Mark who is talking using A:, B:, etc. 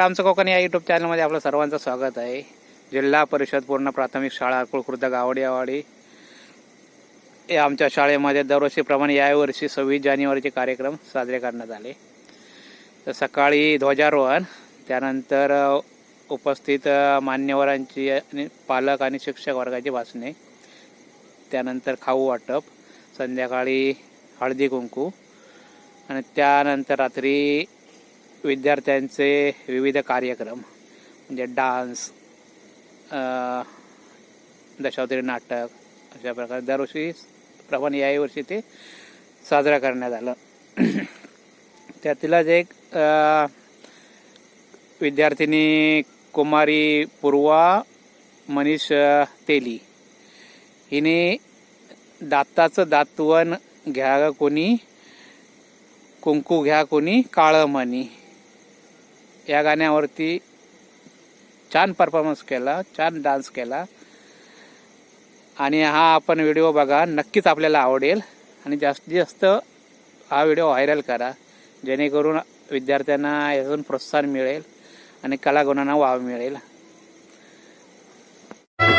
A: आमचं कोकण या युट्यूब चॅनलमध्ये आपलं सर्वांचं स्वागत आहे. जिल्हा परिषद पूर्ण प्राथमिक शाळा खुर्द गावडी आवाडी. या आमच्या शाळेमध्ये दरवर्षीप्रमाणे यावर्षी सव्वीस जानेवारीचे कार्यक्रम साजरे करण्यात आले. तर सकाळी ध्वजारोहण त्यानंतर उपस्थित मान्यवरांची आणि पालक आणि शिक्षक वर्गाची भाषणे त्यानंतर खाऊ वाटप संध्याकाळी हळदी कुंकू आणि त्यानंतर रात्री विद्यार्थ्यांचे विविध कार्यक्रम म्हणजे डान्स दशावतरी नाटक अशा प्रकारे दरवर्षी प्रमाणे याही वर्षी ते साजरा करण्यात आलं. त्यातीलच एक विद्यार्थिनी कुमारी पूर्वा मनीष तेली हिने दाताचं दातवन घ्या कोणी कुंकू घ्या कोणी काळं मनी या गाण्यावरती छान परफॉर्मन्स केला छान डान्स केला. आणि हा आपण व्हिडिओ बघा नक्कीच आपल्याला आवडेल. आणि जास्तीत जास्त हा व्हिडिओ व्हायरल करा. जेणेकरून विद्यार्थ्यांना यातून प्रोत्साहन मिळेल आणि कलागुणांना वाव मिळेल.